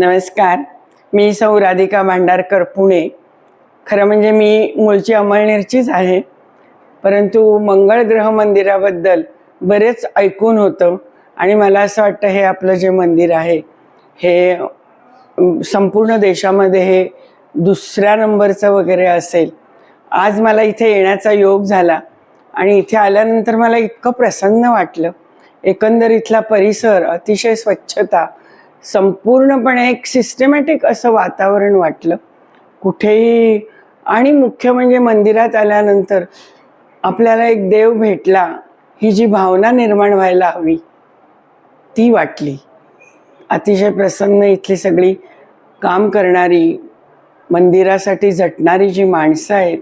नमस्कार. मी सौ राधिका भांडारकर पुणे. खरं म्हणजे मी मूळची अमळनेरचीच आहे. परंतु मंगळ ग्रह मंदिराबद्दल बरेच ऐकून होतं आणि मला असं वाटतं हे आपलं जे मंदिर आहे हे संपूर्ण देशामध्ये हे दुसऱ्या नंबरचं वगैरे असेल. आज मला इथे येण्याचा योग झाला आणि इथे आल्यानंतर मला इतकं प्रसन्न वाटलं. एकंदर इथला परिसर अतिशय स्वच्छता संपूर्णपणे एक सिस्टमॅटिक असं वातावरण वाटलं. कुठेही आणि मुख्य म्हणजे मंदिरात आल्यानंतर आपल्याला एक देव भेटला ही जी भावना निर्माण व्हायला हवी ती वाटली. अतिशय प्रसन्न इथली सगळी काम करणारी मंदिरासाठी झटणारी जी माणसं आहेत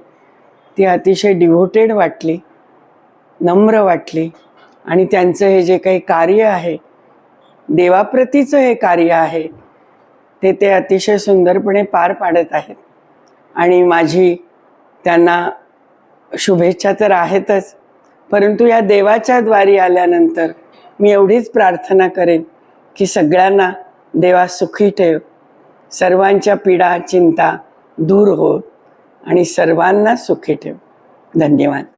ती अतिशय डिव्होटेड वाटली नम्र वाटली. आणि त्यांचं हे जे काही कार्य आहे देवाप्रतीचं हे कार्य आहे ते ते अतिशय सुंदरपणे पार पाडत आहेत. आणि माझी त्यांना शुभेच्छा तर आहेतच परंतु या देवाच्या द्वारी आल्यानंतर मी एवढीच प्रार्थना करेन की सगळ्यांना देवा सुखी ठेव. सर्वांच्या पीडा चिंता दूर होत आणि सर्वांना सुखी ठेव. धन्यवाद.